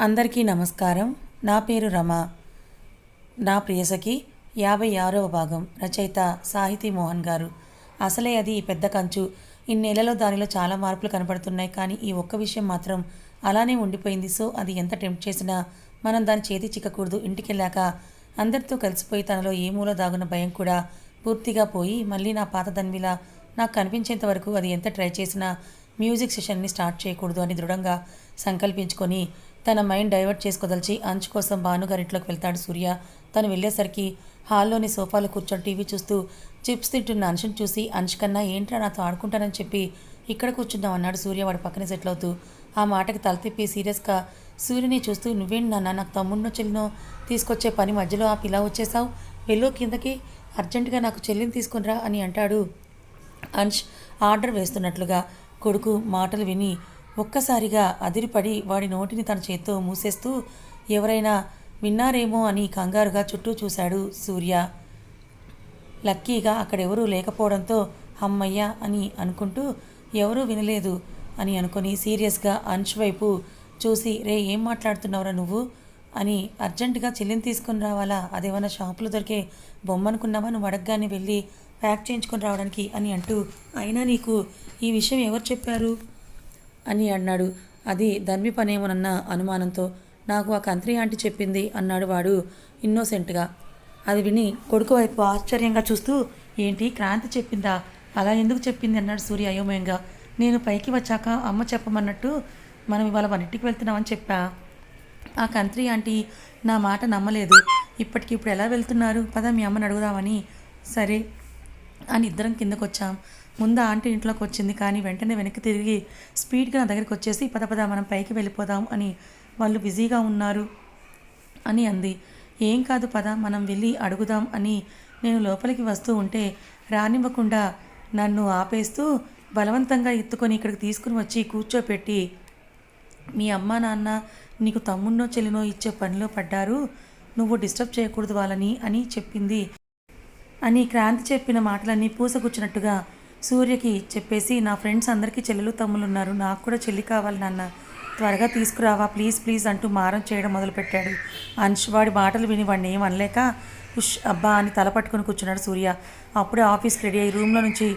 అందరికీ నమస్కారం. నా పేరు రమ. నా ప్రియసఖి యాభై ఆరవ భాగం రచయిత సాహితీ మోహన్ గారు. అసలే అది పెద్ద కంచు. ఇన్నేళ్ళలో దానిలో చాలా మార్పులు కనపడుతున్నాయి కానీ ఈ ఒక్క విషయం మాత్రం అలానే ఉండిపోయింది. సో అది ఎంత టెంప్ట్ చేసినా మనం దాని చేతి చిక్కకూడదు. ఇంటికెళ్ళాక అందరితో కలిసిపోయి తనలో ఏ మూల దాగున్న భయం కూడా పూర్తిగా పోయి మళ్ళీ నా పాత దన్విలా నాకు కనిపించేంత వరకు అది ఎంత ట్రై చేసినా మ్యూజిక్ సెషన్ని స్టార్ట్ చేయకూడదు అని దృఢంగా సంకల్పించుకొని తన మైండ్ డైవర్ట్ చేసుకోదలిచి అంచు కోసం భానుగారింట్లోకి వెళ్తాడు సూర్య. తను వెళ్ళేసరికి హాల్లోని సోఫాలో కూర్చొని టీవీ చూస్తూ చిప్స్ తింటున్న అంశుని చూసి అంశ్ కన్నా ఏంట్రా నాతో ఆడుకుంటానని చెప్పి ఇక్కడ కూర్చుందాం అన్నాడు సూర్య వాడి పక్కన సెటిల్ అవుతూ. ఆ మాటకి తల తిప్పి సీరియస్గా సూర్యుని చూస్తూ నువ్వేంటి నాన్న నాకు తమ్ముడినో చెల్లినో తీసుకొచ్చే పని మధ్యలో ఆ పిలా వచ్చేసావు? వెళ్ళు కిందకి అర్జెంటుగా నాకు చెల్లిని తీసుకునిరా అని అంటాడు అంశ్ ఆర్డర్ వేస్తున్నట్లుగా. కొడుకు మాటలు విని ఒక్కసారిగా అదిరిపడి వాడి నోటిని తన చేత్తో మూసేస్తూ ఎవరైనా విన్నారేమో అని కంగారుగా చుట్టూ చూశాడు సూర్య. లక్కీగా అక్కడెవరూ లేకపోవడంతో అమ్మయ్య అని అనుకుంటూ ఎవరూ వినలేదు అని అనుకొని సీరియస్గా అంచు వైపు చూసి రే ఏం మాట్లాడుతున్నావురా నువ్వు? అని అర్జెంటుగా చెల్లిని తీసుకుని రావాలా? అదేమన్నా షాపులో దొరికే బొమ్మ అనుకున్నావా నువ్వు అడగగానే వెళ్ళి ప్యాక్ చేయించుకొని రావడానికి అని అంటూ అయినా నీకు ఈ విషయం ఎవరు చెప్పారు? అని అన్నాడు. అది ధన్వి పనేమోనన్న అనుమానంతో నాకు ఆ కంత్రి ఆంటీ చెప్పింది అన్నాడు వాడు ఇన్నోసెంట్గా. అది విని కొడుకు వైపు ఆశ్చర్యంగా చూస్తూ ఏంటి క్రాంతి చెప్పిందా? అలా ఎందుకు చెప్పింది? అన్నాడు సూర్య అయోమయంగా. నేను పైకి వచ్చాక అమ్మ చెప్పమన్నట్టు మనం ఇవాళ మన ఇంటికి వెళ్తున్నామని చెప్పా. ఆ కంత్రి ఆంటీ నా మాట నమ్మలేదు. ఇప్పటికిప్పుడు ఎలా వెళ్తున్నారు? పద మీ అమ్మని అడుగుదామని. సరే అని ఇద్దరం కిందకొచ్చాం. ముందు ఆంటీ ఇంట్లోకి వచ్చింది కానీ వెంటనే వెనక్కి తిరిగి స్పీడ్గా నా దగ్గరికి వచ్చేసి పద పద మనం పైకి వెళ్ళిపోదాం అని వాళ్ళు బిజీగా ఉన్నారు అని అంది. ఏం కాదు పద మనం వెళ్ళి అడుగుదాం అని నేను లోపలికి వస్తూ ఉంటే రానివ్వకుండా నన్ను ఆపేస్తూ బలవంతంగా ఎత్తుకొని ఇక్కడికి తీసుకుని వచ్చి కూర్చోపెట్టి మీ అమ్మ నాన్న నీకు తమ్మున్నో చెల్లినో ఇచ్చే పనిలో పడ్డారు నువ్వు డిస్టర్బ్ చేయకూడదు వాళ్ళని అని చెప్పింది. అని క్రాంతి చెప్పిన మాటలన్నీ పూసగుచ్చినట్టుగా సూర్యకి చెప్పేసి నా ఫ్రెండ్స్ అందరికీ చెల్లెలు తమ్ముళ్ళు ఉన్నారు నాకు కూడా చెల్లి కావాలి నాన్న. త్వరగా తీసుకురావా. ప్లీజ్ ప్లీజ్ అంటూ మారం చేయడం మొదలుపెట్టాడు. అంశ్ వాడి మాటలు విని వాడిని ఏం అనలేక ఉష్ అబ్బా అని తల పట్టుకుని కూర్చున్నాడు సూర్య. అప్పుడే ఆఫీస్కి రెడీ అయ్యి రూమ్లో నుంచి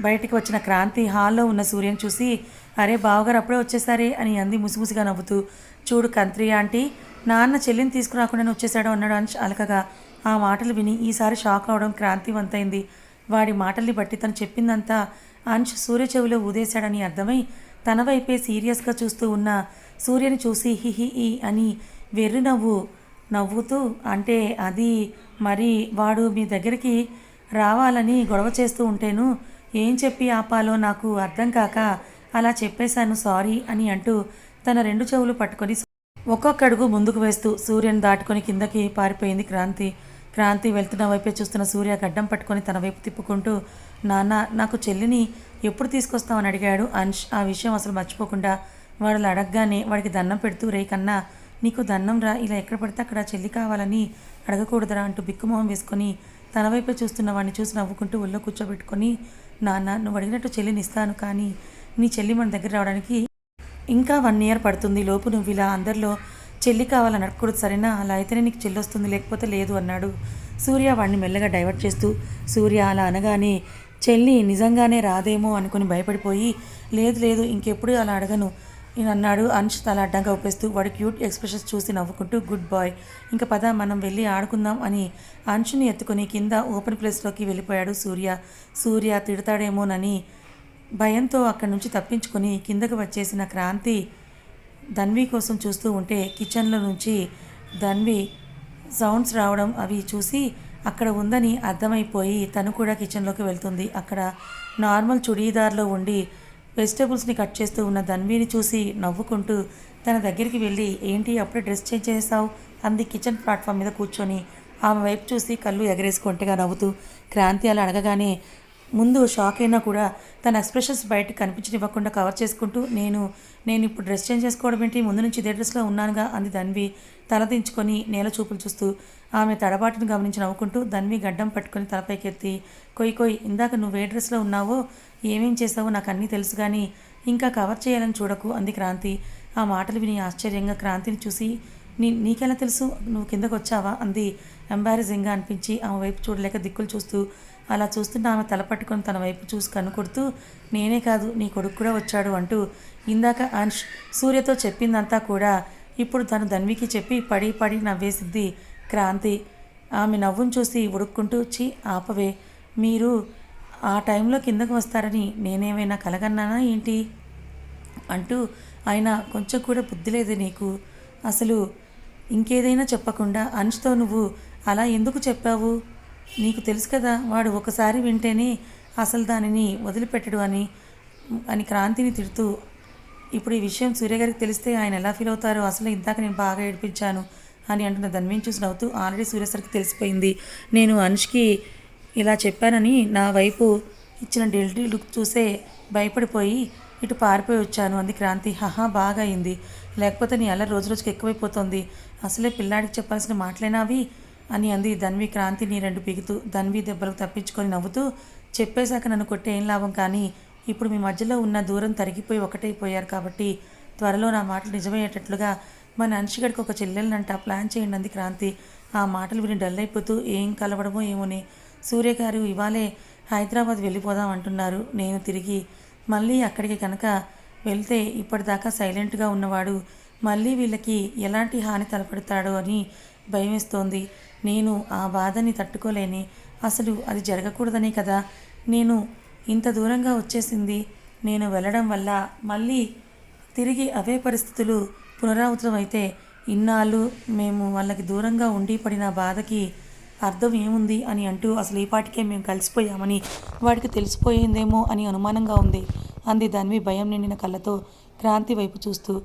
బయటికి వచ్చిన క్రాంతి హాల్లో ఉన్న సూర్యని చూసి అరే బావగారు అప్పుడే వచ్చేసారే అని అంది ముసిముసిగా నవ్వుతూ. చూడు కంత్రి ఆంటీ నాన్న చెల్లిని తీసుకురాకుండానే వచ్చేసాడు అన్నాడు అంశ్ అలకగా. ఆ మాటలు విని ఈసారి షాక్ అవడం క్రాంతి వంతైంది. వాడి మాటల్ని బట్టి తను చెప్పిందంతా అంశ్ సూర్య చెవిలో ఊదేశాడని అర్థమై తన వైపే సీరియస్గా చూస్తూ ఉన్న సూర్యని చూసి హిహి అని వెర్రి నవ్వు నవ్వుతూ అంటే అది మరి వాడు మీ దగ్గరికి రావాలని గొడవ చేస్తూ ఉంటేను ఏం చెప్పి ఆపాలో నాకు అర్థం కాక అలా చెప్పేశాను సారీ అని అంటూ తన రెండు చెవులు పట్టుకొని ఒక్కొక్క అడుగు ముందుకు వేస్తూ సూర్యని దాటుకొని కిందకి పారిపోయింది క్రాంతి. క్రాంతి వెళ్తున్న వైపే చూస్తున్న సూర్య గడ్డం పట్టుకొని తన వైపు తిప్పుకుంటూ నాన్న నాకు చెల్లిని ఎప్పుడు తీసుకొస్తామని అడిగాడు అంశ్. ఆ విషయం అసలు మర్చిపోకుండా వాడు అడగగానే వాడికి దండం పెడుతూ రే కన్నా నీకు దండం రా. ఇలా ఎక్కడ పడితే అక్కడ చెల్లి కావాలని అడగకూడదురా అంటూ బిక్కుమొహం వేసుకొని తన వైపే చూస్తున్న వాడిని చూసి నవ్వుకుంటూ ఒళ్ళో కూర్చోబెట్టుకొని నాన్న నువ్వు అడిగినట్టు చెల్లిని ఇస్తాను కానీ నీ చెల్లి మన దగ్గర రావడానికి ఇంకా వన్ ఇయర్ పడుతుంది. లోపు నువ్వు ఇలా అందరిలో చెల్లి కావాలని అడగకూడదు సరేనా? అలా అయితేనే నీకు చెల్లి వస్తుంది లేకపోతే లేదు అన్నాడు. సూర్య వాడిని మెల్లగా డైవర్ట్ చేస్తూ సూర్య అలా అనగానే చెల్లి నిజంగానే రాదేమో అనుకుని భయపడిపోయి లేదు లేదు ఇంకెప్పుడు అలా అడగను నేను అన్నాడు. అంశ్ అలా అడ్డంగా ఊపేస్తూ వాడి క్యూట్ ఎక్స్ప్రెషన్స్ చూసి నవ్వుకుంటూ గుడ్ బాయ్. ఇంకా పద మనం వెళ్ళి ఆడుకుందాం అని అంశుని ఎత్తుకొని కింద ఓపెన్ ప్లేస్లోకి వెళ్ళిపోయాడు సూర్య. సూర్య తిడతాడేమోనని భయంతో అక్కడి నుంచి తప్పించుకొని కిందకు వచ్చేసిన క్రాంతి ధన్వి కోసం చూస్తూ ఉంటే కిచెన్లో నుంచి ధన్వి సౌండ్స్ రావడం అవి చూసి అక్కడ ఉందని అర్థమైపోయి తను కూడా కిచెన్లోకి వెళ్తుంది. అక్కడ నార్మల్ చుడీదార్లో ఉండి వెజిటేబుల్స్ని కట్ చేస్తూ ఉన్న ధన్విని చూసి నవ్వుకుంటూ తన దగ్గరికి వెళ్ళి ఏంటి అప్పుడే డ్రెస్ చేంజ్ చేసావు అంది కిచెన్ ప్లాట్ఫామ్ మీద కూర్చొని. ఆమె వైపు చూసి కళ్ళు ఎగరేసుకుంటగా నవ్వుతూ క్రాంతి అలా అడగగానే ముందు షాక్ అయినా కూడా తన ఎక్స్ప్రెషన్స్ బయటకు కనిపించనివ్వకుండా కవర్ చేసుకుంటూ నేను నేను ఇప్పుడు డ్రెస్ చేంజ్ చేసుకోవడం ఏంటి? ముందు నుంచి ఇదే డ్రెస్లో ఉన్నానుగా అంది ధన్వి తల దించుకొని నేల చూపులు చూస్తూ. ఆమె తడబాటును గమనించి నవ్వుకుంటూ ధన్వి గడ్డం పట్టుకొని తలపైకెత్తి కొయ్యి కొయ్యి ఇందాక నువ్వు ఏ డ్రెస్లో ఉన్నావో ఏమేం చేసావో నాకు అన్నీ తెలుసు కానీ ఇంకా కవర్ చేయాలని చూడకు అంది క్రాంతి. ఆ మాటలు విని ఆశ్చర్యంగా క్రాంతిని చూసి నీ నీకెలా తెలుసు? నువ్వు కిందకు వచ్చావా? అంది. ఎంబారసింగ్గా అనిపించి ఆమె వైపు చూడలేక దిక్కులు చూస్తూ అలా చూస్తున్న ఆమె తల పట్టుకొని తన వైపు చూసి కనుకొడుతూ నేనే కాదు నీ కొడుకు కూడా వచ్చాడు అంటూ ఇందాక అంష్ సూర్యతో చెప్పిందంతా కూడా ఇప్పుడు తను ధన్వికి చెప్పి పడి పడి నవ్వేసిద్ది. క్రాంతి ఆమె నవ్వును చూసి ఉడుక్కుంటూ చి ఆపవే. మీరు ఆ టైంలో కిందకు వస్తారని నేనేమైనా కలగన్నానా ఏంటి? అంటూ ఆయన కొంచెం కూడా బుద్ధి లేదు నీకు. అసలు ఇంకేదైనా చెప్పకుండా అంష్తో నువ్వు అలా ఎందుకు చెప్పావు? నీకు తెలుసు కదా వాడు ఒకసారి వింటేనే అసలు దానిని వదిలిపెట్టడు అని అని క్రాంతిని తిడుతూ ఇప్పుడు ఈ విషయం సూర్య గారికి తెలిస్తే ఆయన ఎలా ఫీల్ అవుతారో అసలు ఇందాక నేను బాగా ఏడిపించాను అని అంటున్న ధన్వీని చూసి నవ్వుతూ ఆల్రెడీ సూర్య సార్కి తెలిసిపోయింది. నేను అనుష్కి ఇలా చెప్పానని నా వైపు ఇచ్చిన డెల్టీ లుక్ చూసే భయపడిపోయి ఇటు పారిపోయి వచ్చాను. అంది క్రాంతి. హహా బాగా అయింది. లేకపోతే నీ అలా రోజు రోజుకి ఎక్కువైపోతుంది. అసలే పిల్లాడికి చెప్పాల్సిన మాటలేనా అవి? అని అంది ధన్వి. క్రాంతిని రెండు పీకుతూ ధన్వి దెబ్బలకు తప్పించుకొని నవ్వుతూ చెప్పేశాక నన్ను కొట్టే ఏం లాభం కానీ ఇప్పుడు మీ మధ్యలో ఉన్న దూరం తరిగిపోయి ఒకటైపోయారు కాబట్టి త్వరలో నా మాటలు నిజమయ్యేటట్లుగా మన అన్షిగడికి ఒక చెల్లెలనంట ప్లాన్ చేయండి అంది క్రాంతి. ఆ మాటలు విని డల్ అయిపోతూ ఏం కలవడమో ఏమోని. సూర్య గారు ఇవాళే హైదరాబాద్ వెళ్ళిపోదాం అంటున్నారు. నేను తిరిగి మళ్ళీ అక్కడికి కనుక వెళ్తే ఇప్పటిదాకా సైలెంట్గా ఉన్నవాడు మళ్ళీ వీళ్ళకి ఎలాంటి హాని తలపెడతాడో అని భయమేస్తోంది. నేను ఆ బాధని తట్టుకోలేని. అసలు అది జరగకూడదనే కదా. నేను ఇంత దూరంగా వచ్చేసింది. నేను వెళ్ళడం వల్ల మళ్ళీ తిరిగి అవే పరిస్థితులు పునరావృతం అయితే ఇన్నాళ్ళు మేము వాళ్ళకి దూరంగా ఉండి పడిన బాధకి అర్థం ఏముంది అని అంటూ అసలు ఈ పాటికే మేము కలిసిపోయామని వాడికి తెలిసిపోయిందేమో అని అనుమానంగా ఉంది. అంది దానివి భయం నిండిన కళ్ళతో క్రాంతి వైపు చూస్తూ.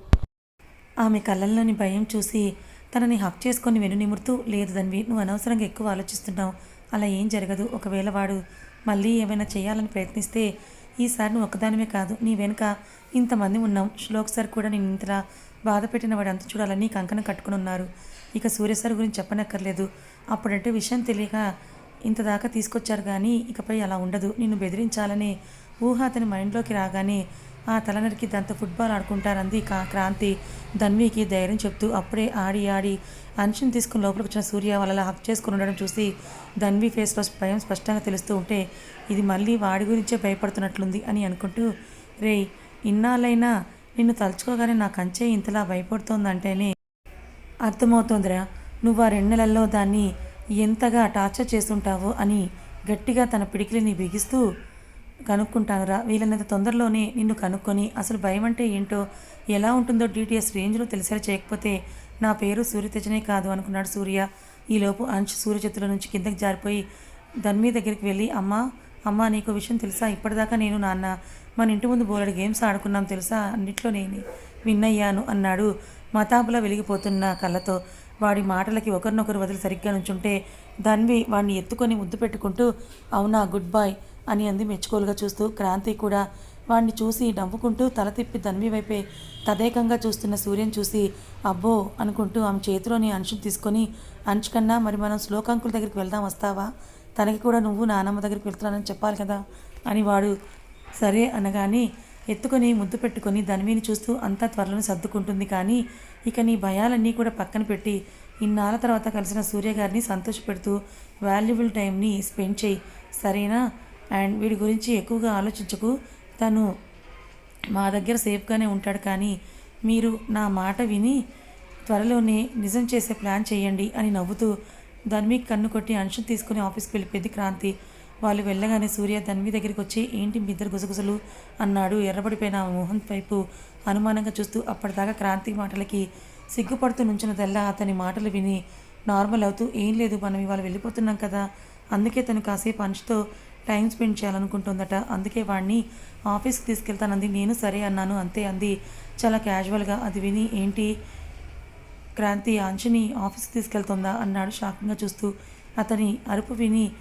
ఆమె కళ్ళల్లోని భయం చూసి తనని హక్ చేసుకొని వెనునిమురుతూ లేదు దానివి నువ్వు అనవసరంగా ఎక్కువ ఆలోచిస్తున్నావు. అలా ఏం జరగదు. ఒకవేళ వాడు మళ్ళీ ఏమైనా చేయాలని ప్రయత్నిస్తే ఈసారి నువ్వు ఒక్కదానివే కాదు నీ వెనుక ఇంతమంది ఉన్నాం. శ్లోక్ సార్ కూడా నేను ఇంతలా బాధ పెట్టిన వాడు అంత చూడాలని కంకణం కట్టుకుని ఉన్నారు. ఇక సూర్య సార్ గురించి చెప్పనక్కర్లేదు. అప్పుడంటే విషయం తెలియక ఇంత దాకా తీసుకొచ్చారు కానీ ఇకపై అలా ఉండదు. నిన్ను బెదిరించాలని ఊహ అతని మైండ్లోకి రాగానే ఆ తలనరికి దాంతో ఫుట్బాల్ ఆడుకుంటారంది కా క్రాంతి ధన్వికి ధైర్యం చెప్తూ అప్పుడే ఆడి ఆడి అంశం తీసుకుని లోపలికి వచ్చిన సూర్య వాళ్ళ హక్ చేసుకుని ఉండడం చూసి ధన్వి ఫేస్లో భయం స్పష్టంగా తెలుస్తూ ఉంటే ఇది మళ్ళీ వాడి గురించే భయపడుతున్నట్లుంది అని అనుకుంటూ రే ఇన్నాళ్ళైనా నిన్ను తలుచుకోగానే నా కంచే ఇంతలా భయపడుతోందంటేనే అర్థమవుతోందిరా. నువ్వు ఆ రెండు నెలల్లో దాన్ని ఎంతగా టార్చర్ చేస్తుంటావో అని గట్టిగా తన పిడికిలిని బిగిస్తూ కనుక్కుంటానురా. వీలైనంత తొందరలోనే నిన్ను కనుక్కొని అసలు భయం అంటే ఏంటో ఎలా ఉంటుందో డీటీఎస్ రేంజ్లో తెలిసేలా చేయకపోతే నా పేరు సూర్యతేజనే కాదు అనుకున్నాడు సూర్య. ఈలోపు అంశ్ సూర్య చేతుల నుంచి కిందకి జారిపోయి ధన్మీ దగ్గరికి వెళ్ళి అమ్మా అమ్మా నీకు విషయం తెలుసా? ఇప్పటిదాకా నేను నాన్న మన ఇంటి ముందు బోలెడు గేమ్స్ ఆడుకున్నాం తెలుసా? అన్నిట్లో నేను విన్నయ్యాను అన్నాడు మతాబులా వెలిగిపోతున్న కళ్ళతో. వాడి మాటలకి ఒకరినొకరు వదిలి సరిగ్గా నుంచుంటే ధన్వి వాడిని ఎత్తుకొని ముద్దు పెట్టుకుంటూ అవునా గుడ్ బాయ్ అని అంది మెచ్చుకోలుగా చూస్తూ క్రాంతి కూడా వాడిని చూసి నవ్వుకుంటూ తల తిప్పి తన్వి వైపే తదేకంగా చూస్తున్న సూర్యం చూసి అబ్బో అనుకుంటూ ఆమె చేతిలోని అంశం తీసుకొని అంచు కన్నా మరి మనం శ్లోకాంకుల దగ్గరికి వెళ్దాం వస్తావా? తనకి కూడా నువ్వు నానమ్మ దగ్గరికి వెళ్తున్నానని చెప్పాలి కదా అని వాడు సరే అనగానే ఎత్తుకొని ముద్దు పెట్టుకొని ధన్విని చూస్తూ అంతా త్వరలోనే సర్దుకుంటుంది కానీ ఇక నీ భయాలన్నీ కూడా పక్కన పెట్టి ఇన్నాళ్ళ తర్వాత కలిసిన సూర్య గారిని సంతోషపెడుతూ వాల్యుబుల్ టైంని స్పెండ్ చేయి. సరేనా? అండ్ వీడి గురించి ఎక్కువగా ఆలోచించకు. తను మా దగ్గర సేఫ్గానే ఉంటాడు కానీ మీరు నా మాట విని త్వరలోనే నిజం చేసే ప్లాన్ చేయండి అని నవ్వుతూ ధన్వి కన్ను కొట్టి అంశం తీసుకుని ఆఫీస్కి వెళ్ళిపోయింది క్రాంతి. వాళ్ళు వెళ్ళగానే సూర్య ధన్వి దగ్గరికి వచ్చి ఏంటి మీ ఇద్దరు గుసగుసలు? అన్నాడు ఎర్రబడిపోయిన మోహన్ వైపు అనుమానంగా చూస్తూ. అప్పటిదాకా క్రాంతి మాటలకి సిగ్గుపడుతూ నుంచున్నదల్లా అతని మాటలు విని నార్మల్ అవుతూ ఏం లేదు మనం ఇవాళ వెళ్ళిపోతున్నాం కదా. అందుకే తను కాసేపు అంచుతో టైం స్పెండ్ చేయాలనుకుంటుందట. అందుకే వాడిని ఆఫీస్కి తీసుకెళ్తానంది. నేను సరే అన్నాను. అంతే అంది. చాలా క్యాజువల్గా అది విని ఏంటి? క్రాంతి అంచుని ఆఫీస్కి తీసుకెళ్తుందా? అన్నాడు షాకింగ్గా చూస్తూ. అతని అరుపు విని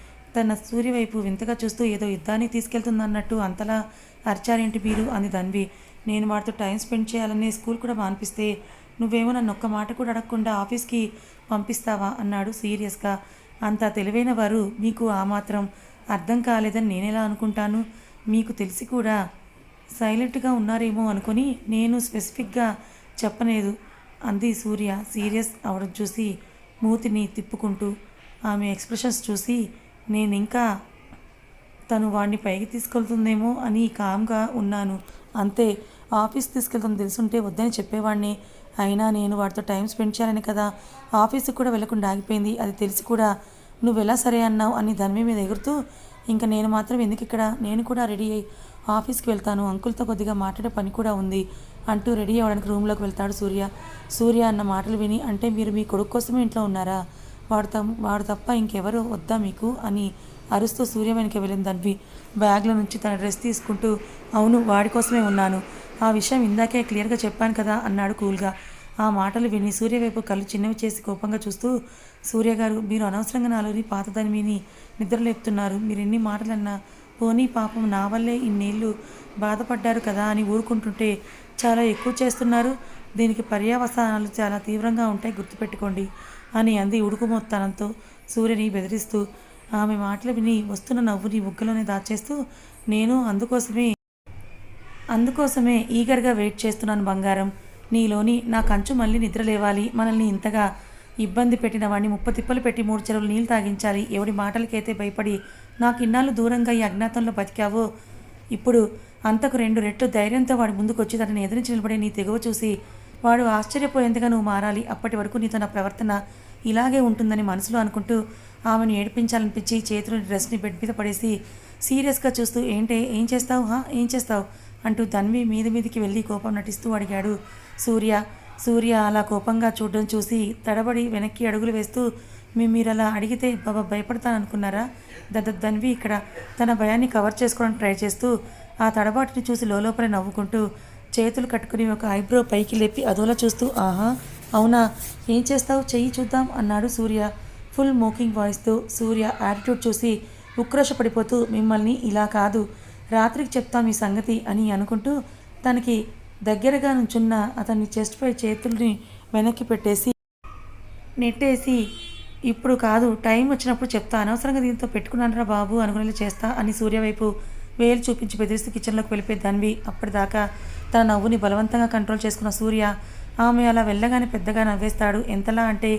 తన సూర్య వైపు వింతగా చూస్తూ ఏదో యుద్ధాన్ని తీసుకెళ్తుందన్నట్టు అంతలా అరిచారేంటి మీరు? అంది ధన్వి. నేను వాడితో టైం స్పెండ్ చేయాలని స్కూల్ కూడా మానిపిస్తే నువ్వేమో నన్ను ఒక్క మాట కూడా అడగకుండా ఆఫీస్కి పంపిస్తావా? అన్నాడు సీరియస్గా. అంత తెలివైన వారు మీకు ఆ మాత్రం అర్థం కాలేదని నేనెలా అనుకుంటాను? మీకు తెలిసి కూడా సైలెంట్గా ఉన్నారేమో అనుకొని నేను స్పెసిఫిక్గా చెప్పలేదు. అంది సూర్య సీరియస్ అవడం చూసి మూతిని తిప్పుకుంటూ. ఆమె ఎక్స్ప్రెషన్స్ చూసి నేను ఇంకా తను వాడిని పైకి తీసుకెళ్తుందేమో అని కామ్గా ఉన్నాను. అంతే ఆఫీస్ తీసుకెళ్తాను తెలుసుంటే వద్దని చెప్పేవాడిని అయినా నేను వాడితో టైం స్పెండ్ చేయాలని కదా. ఆఫీస్కి కూడా వెళ్ళకుండా ఆగిపోయింది. అది తెలిసి కూడా నువ్వు ఎలా సరే అన్నావు అని దాని మీద ఎగురుతూ ఇంకా నేను మాత్రం ఎందుకు ఇక్కడ? నేను కూడా రెడీ అయ్యి ఆఫీస్కి వెళ్తాను. అంకుల్తో కొద్దిగా మాట్లాడే పని కూడా ఉంది అంటూ రెడీ అవ్వడానికి రూమ్లోకి వెళ్తాడు సూర్య. సూర్య అన్న మాటలు విని అంటే మీరు మీ కొడుకు కోసమే ఇంట్లో ఉన్నారా? వాడు తమ్ వాడు తప్ప ఇంకెవరు వద్దా మీకు? అని అరుస్తూ సూర్య వెనక వెళ్ళింది ధన్వి బ్యాగ్లో నుంచి తన డ్రెస్ తీసుకుంటూ అవును వాడి కోసమే ఉన్నాను. ఆ విషయం ఇందాకే క్లియర్గా చెప్పాను కదా అన్నాడు కూల్గా. ఆ మాటలు విని సూర్య వైపు కళ్ళు చిన్నవి చేసి కోపంగా చూస్తూ సూర్య గారు మీరు అనవసరంగా నాలోని పాతదని విని నిద్రలేపుతున్నారు మీరు ఎన్ని మాటలన్నా పోనీ పాపం నా వల్లే ఇన్నేళ్ళు బాధపడ్డారు కదా అని ఊరుకుంటుంటే చాలా ఎక్కువ చేస్తున్నారు. దీనికి పర్యావసానాలు చాలా తీవ్రంగా ఉంటాయి గుర్తుపెట్టుకోండి అని అంది ఉడుకుమొత్తానంతో సూర్యని బెదిరిస్తూ. ఆమె మాటలు విని వస్తున్న నవ్వుని బుగ్గలోనే దాచేస్తూ నేను అందుకోసమే అందుకోసమే ఈగర్గా వెయిట్ చేస్తున్నాను బంగారం. నీలోని నా కంచు మళ్ళీ నిద్ర లేవాలి. మనల్ని ఇంతగా ఇబ్బంది పెట్టిన వాడిని ముప్ప తిప్పలు పెట్టి మూడు చెరువులు నీళ్ళు తాగించాలి. ఎవడి మాటలకైతే భయపడి నాకు ఇన్నాళ్ళు దూరంగా ఈ అజ్ఞాతంలో బతికావో ఇప్పుడు అంతకు రెండు రెట్లు ధైర్యంతో వాడి ముందుకొచ్చి తనని ఎదిరించి నిలబడే నీ తెగువ చూసి వాడు ఆశ్చర్యపోయేంతగా నువ్వు మారాలి. అప్పటి వరకు నీతో నా ప్రవర్తన ఇలాగే ఉంటుందని మనసులో అనుకుంటూ ఆమెను ఏడిపించాలనిపించి చేతులు డ్రెస్ని బెడ్ మీద పడేసి సీరియస్గా చూస్తూ ఏంటే ఏం చేస్తావు? హా ఏం చేస్తావు? అంటూ ధన్వి మీద మీదికి వెళ్ళి కోపం నటిస్తూ అడిగాడు. సూర్య సూర్య అలా కోపంగా చూడడం చూసి తడబడి వెనక్కి అడుగులు వేస్తూ మీ మీరు అలా అడిగితే బాబా భయపడతాను అనుకున్నారా దద్ద ధన్వి ఇక్కడ తన భయాన్ని కవర్ చేసుకోవడానికి ట్రై చేస్తూ ఆ తడబాటుని చూసి లోపలే నవ్వుకుంటూ చేతులు కట్టుకుని ఒక ఐబ్రో పైకి లేపి అదోలా చూస్తూ ఆహా అవునా? ఏం చేస్తావు? చెయ్యి చూద్దాం అన్నాడు సూర్య. ఫుల్ మోకింగ్ వాయిస్తో సూర్య యాటిట్యూడ్ చూసి ఉక్రోషపడిపోతూ మిమ్మల్ని ఇలా కాదు రాత్రికి చెప్తాం ఈ సంగతి అని అనుకుంటూ తనకి దగ్గరగా నుంచున్న అతన్ని చెస్ట్పై చేతుల్ని వెనక్కి పెట్టేసి నెట్టేసి ఇప్పుడు కాదు టైం వచ్చినప్పుడు చెప్తా అనవసరంగా దీంతో పెట్టుకున్నానరా బాబు అనుకునేలా చేస్తా అని సూర్య వైపు వేలు చూపించి బెదిరిస్తూ కిచెన్లోకి వెళ్ళిపోయి ధన్వి అప్పటిదాకా తన నవ్వుని బలవంతంగా కంట్రోల్ చేసుకున్న సూర్య ఆమె అలా వెళ్ళగానే పెద్దగా నవ్వేస్తాడు. ఎంతలా అంటే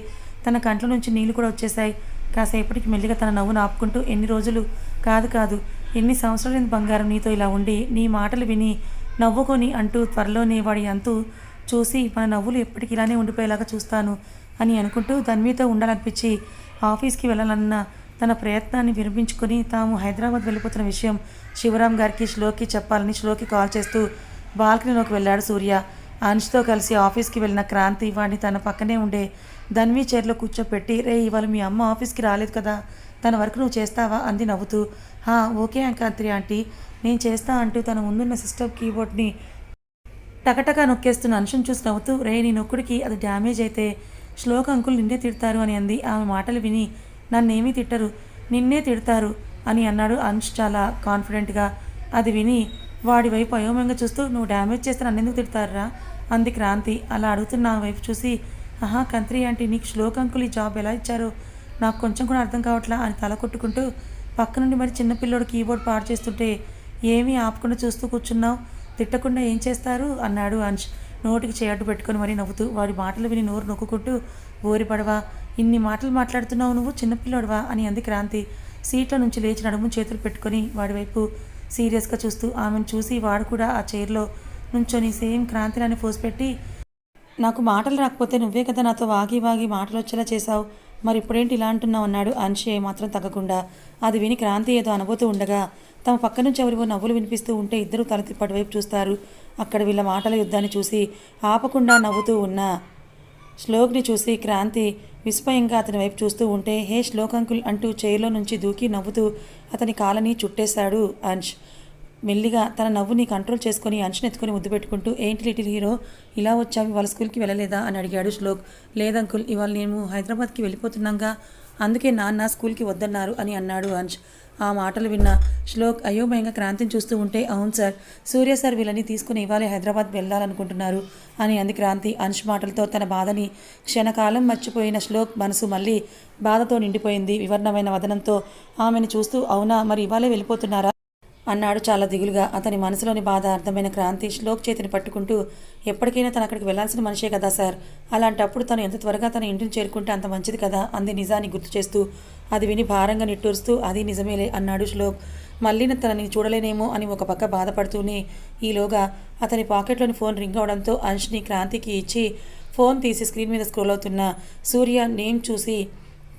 తన కంట్ల నుంచి నీళ్ళు కూడా వచ్చేసాయి కాసేపటికి మెల్లిగా తన నవ్వును ఆపుకుంటూ ఎన్ని రోజులు? కాదు కాదు ఎన్ని సంవత్సరాలైన బంగారం నీతో ఇలా ఉండి నీ మాటలు విని నవ్వుకొని అంటూ త్వరలోనే వాడి అంతు చూసి మన నవ్వులు ఎప్పటికీ ఇలానే ఉండిపోయేలాగా చూస్తాను అని అనుకుంటూ ధన్వితో ఉండాలనిపించి ఆఫీస్కి వెళ్ళాలన్న తన ప్రయత్నాన్ని విరమించుకొని తాము హైదరాబాద్ వెళ్ళిపోతున్న విషయం శివరాం గారికి శ్లోకి చెప్పాలని శ్లోకి కాల్ చేస్తూ బాల్కనీలోకి వెళ్ళాడు సూర్య. అంష్తో కలిసి ఆఫీస్కి వెళ్ళిన క్రాంతి వాడిని తన పక్కనే ఉండే ధన్వి చైర్లో కూర్చోపెట్టి రే ఇవాళ మీ అమ్మ ఆఫీస్కి రాలేదు కదా తన వర్క్ నువ్వు చేస్తావా? అంది నవ్వుతూ. హా ఓకే అంకాంత్రి ఆంటీ. నేను చేస్తా అంటూ తన ముందున్న సిస్టమ్ కీబోర్డ్ని టకటకా నొక్కేస్తున్న అంశం చూసి నవ్వుతూ రే నీ నొక్కుడికి అది డ్యామేజ్ అయితే శ్లోక్ అంకుల్ నిన్నే తిడతారు అని అంది. ఆమె మాటలు విని నన్నేమీ తిట్టరు నిన్నే తిడతారు అని అన్నాడు అంశ్ చాలా కాన్ఫిడెంట్గా. అది విని వాడి వైపు అయోమయంగా చూస్తూ నువ్వు డ్యామేజ్ చేస్తే నన్నెందుకు తిడతారా అంది క్రాంతి. అలా అడుగుతున్న ఆ వైపు చూసి ఆహా కంత్రి ఆంటీ నీకు శ్లోక్ అంకుల్ ఈ జాబ్ ఎలా ఇచ్చారో? నాకు కొంచెం కూడా అర్థం కావట్లా అని తల కొట్టుకుంటూ పక్క నుండి మరి చిన్నపిల్లోడు కీబోర్డ్ పాడు చేస్తుంటే ఏమీ ఆపకుండా చూస్తూ కూర్చున్నావు? తిట్టకుండా ఏం చేస్తారు? అన్నాడు అంశ్ నోటికి చేయడ్డు పెట్టుకొని మరీ నవ్వుతూ. వాడి మాటలు విని నోరు నొక్కుంటూ ఓరిపడవా ఇన్ని మాటలు మాట్లాడుతున్నావు నువ్వు? చిన్నపిల్లోడువా అని అంది క్రాంతి. సీట్లో నుంచి లేచి నడుము చేతులు పెట్టుకొని వాడి వైపు సీరియస్గా చూస్తూ ఆమెను చూసి వాడు కూడా ఆ చైర్లో నుంచొని సేమ్ క్రాంతిలానే ఫోర్స్ పోసిపెట్టి నాకు మాటలు రాకపోతే నువ్వే కదా నాతో వాగి వాగి మాటలు వచ్చేలా చేశావు? మరి ఇప్పుడేంటి ఇలా అంటున్నావు అన్నాడు. అన్షి మాత్రం తగ్గకుండా. అది విని క్రాంతి ఏదో అనబోతూ ఉండగా తమ పక్క నుంచి ఎవరివో నవ్వులు వినిపిస్తూ ఉంటే ఇద్దరు తల తిప్పటి వైపు చూస్తారు. అక్కడ వీళ్ళ మాటల యుద్ధాన్ని చూసి ఆపకుండా నవ్వుతూ ఉన్న శ్లోక్ని చూసి క్రాంతి విస్మయంగా అతని వైపు చూస్తూ ఉంటే హే శ్లోక్ అంకుల్ అంటూ చైర్లో నుంచి దూకి నవ్వుతూ అతని కాలని చుట్టేశాడు అంశ్. మెల్లిగా తన నవ్వుని కంట్రోల్ చేసుకొని అంచనెత్తుకుని ఎత్తుకొని ముద్దు పెట్టుకుంటూ ఏంటి లిటిల్ హీరో? ఇలా వచ్చావు? ఇవాళ స్కూల్కి వెళ్ళలేదా? అని అడిగాడు శ్లోక్. లేదంకుల్ ఇవాళ నేను హైదరాబాద్కి వెళ్ళిపోతున్నాగా. అందుకే నాన్న స్కూల్కి వద్దన్నారు అని అన్నాడు అంశ్ ఆ మాటలు విన్న శ్లోక్ అయోమయంగా క్రాంతిని చూస్తూ ఉంటే అవును సార్ సూర్య సార్ వీళ్ళని తీసుకుని ఇవాళ హైదరాబాద్ వెళ్ళాలనుకుంటున్నారు అని అంది క్రాంతి. అంశ్ మాటలతో తన బాధని క్షణకాలం మర్చిపోయిన శ్లోక్ మనసు మళ్ళీ బాధతో నిండిపోయింది. వివరణమైన వదనంతో ఆమెను చూస్తూ అవునా మరి ఇవాళే వెళ్ళిపోతున్నారా? అన్నాడు చాలా దిగులుగా. అతని మనసులోని బాధ అర్థమైన క్రాంతి శ్లోక్ చేతిని పట్టుకుంటూ ఎప్పటికైనా తను అక్కడికి వెళ్ళాల్సిన మనిషే కదా సార్. అలాంటప్పుడు తను ఎంత త్వరగా తన ఇంటిని చేరుకుంటే అంత మంచిది కదా అంది నిజాన్ని గుర్తు చేస్తూ. అది విని భారంగా నిట్టూరుస్తూ అది నిజమేలే అన్నాడు శ్లోక్. మళ్ళీ తనని చూడలేనేమో అని ఒక పక్క బాధపడుతూనే ఈలోగా అతని పాకెట్లోని ఫోన్ రింగ్ అవడంతో అంష్ని క్రాంతికి ఇచ్చి ఫోన్ తీసి స్క్రీన్ మీద స్క్రోల్ అవుతున్న సూర్య నేమ్ చూసి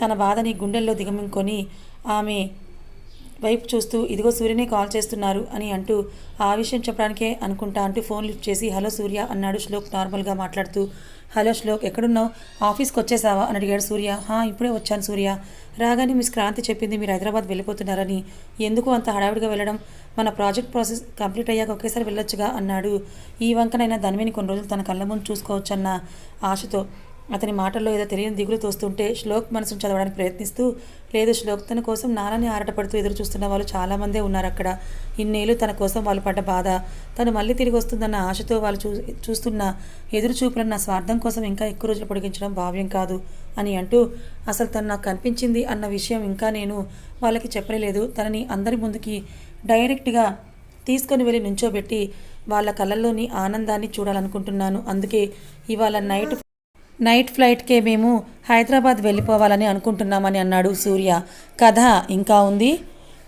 తన బాధని గుండెల్లో దిగమింకొని ఆమె వైపు చూస్తూ ఇదిగో సూర్యనే కాల్ చేస్తున్నారు అని అంటూ ఆ విషయం చెప్పడానికే అనుకుంటా అంటూ ఫోన్ లిఫ్ట్ చేసి హలో సూర్య అన్నాడు శ్లోక్ నార్మల్గా మాట్లాడుతూ. హలో శ్లోక్ ఎక్కడున్నావు? ఆఫీస్కి వచ్చేసావా? అని అడిగాడు సూర్య. హా ఇప్పుడే వచ్చాను సూర్య. రాగానే మిస్ క్రాంతి చెప్పింది మీరు హైదరాబాద్ వెళ్ళిపోతున్నారని. ఎందుకు అంత హడావిడిగా వెళ్ళడం? మన ప్రాజెక్ట్ ప్రాసెస్ కంప్లీట్ అయ్యాక ఒకేసారి వెళ్ళొచ్చుగా అన్నాడు. ఈ వంకనైనా ధన్విని కొన్ని రోజులు తన కళ్ళ ముందు చూసుకోవచ్చన్న ఆశతో. అతని మాటల్లో ఏదో తెలియని దిగులు తోస్తుంటే శ్లోక్ మనసును చదవడానికి ప్రయత్నిస్తూ లేదు శ్లోక్ తన కోసం నాన్నని ఆరాటపడుతూ ఎదురు చూస్తున్న వాళ్ళు చాలామందే ఉన్నారు అక్కడ. ఇన్నేళ్ళు తన కోసం వాళ్ళు పడ్డ బాధ. తను మళ్ళీ తిరిగి వస్తుందన్న ఆశతో వాళ్ళు చూ చూస్తున్న ఎదురు చూపులన్న నా స్వార్థం కోసం ఇంకా ఎక్కువ రోజులు పొడిగించడం భావ్యం కాదు అని అంటూ అసలు తను నాకు కనిపించింది అన్న విషయం ఇంకా నేను వాళ్ళకి చెప్పలేదు తనని అందరి ముందుకి డైరెక్ట్గా తీసుకొని వెళ్ళి నుంచోబెట్టి వాళ్ళ కళ్ళల్లోని ఆనందాన్ని చూడాలనుకుంటున్నాను. అందుకే ఇవాళ నైట్ నైట్ ఫ్లైట్కే మేము హైదరాబాద్ వెళ్ళిపోవాలని అనుకుంటున్నామని అన్నాడు సూర్య. కథ ఇంకా ఉంది.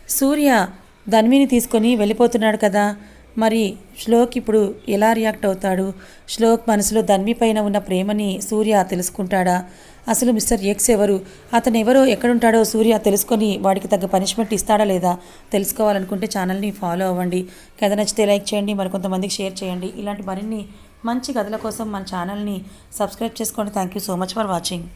సూర్య ధన్విని తీసుకొని వెళ్ళిపోతున్నాడు కదా. మరి శ్లోక్ ఇప్పుడు ఎలా రియాక్ట్ అవుతాడు? శ్లోక్ మనసులో ధన్వి పైన ఉన్న ప్రేమని సూర్య తెలుసుకుంటాడా? అసలు మిస్టర్ ఎక్స్ ఎవరు? అతను ఎవరో ఎక్కడుంటాడో సూర్య తెలుసుకొని వాడికి తగ్గ పనిష్మెంట్ ఇస్తాడా లేదా? తెలుసుకోవాలనుకుంటే ఛానల్ని ఫాలో అవ్వండి. కథ నచ్చితే లైక్ చేయండి. మరికొంతమందికి షేర్ చేయండి. ఇలాంటి మరిన్ని మంచి కథల కోసం మన ఛానల్ని సబ్స్క్రైబ్ చేసుకోండి. Thank you so much for watching